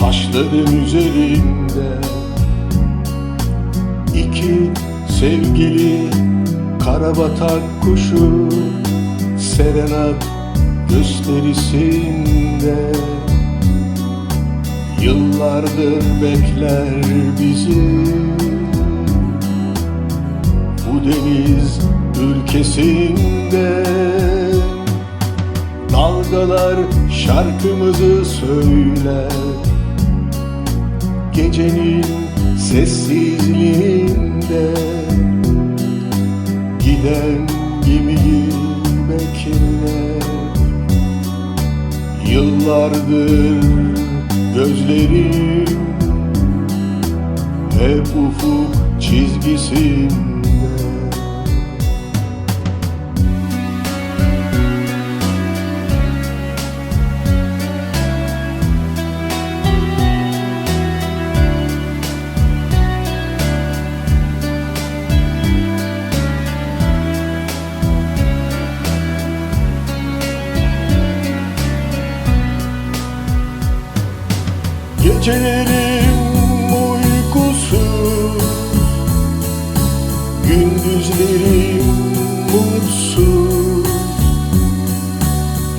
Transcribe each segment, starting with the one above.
Taşların üzerinde. İki sevgili karabatak kuşu Serenat gösterisinde. Yıllardır bekler bizi. Bu deniz ülkesinde Dalgalar şarkımızı söyler. Gecenin sessizliğinde Giden gemiyi bekler. Yıllardır gözlerim Hep ufuk çizgisinde Gecelerim uykusuz Gündüzlerim mutsuz.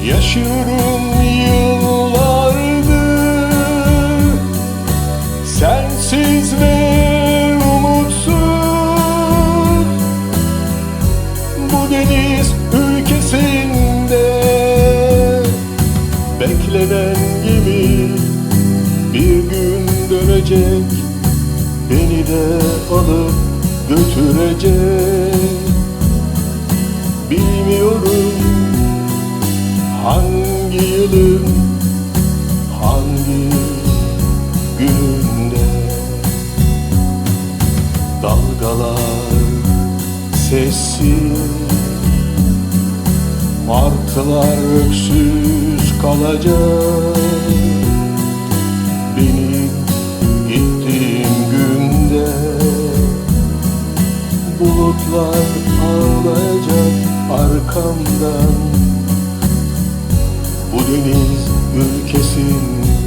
Yaşıyorum yıllardır. Sensiz dönecek Beni de alıp götürecek. Bilmiyorum hangi yılın hangi gününde Dalgalar sessiz Martılar öksüz kalacak Bulutlar ağlayacak arkamdan. Bu deniz ülkesinde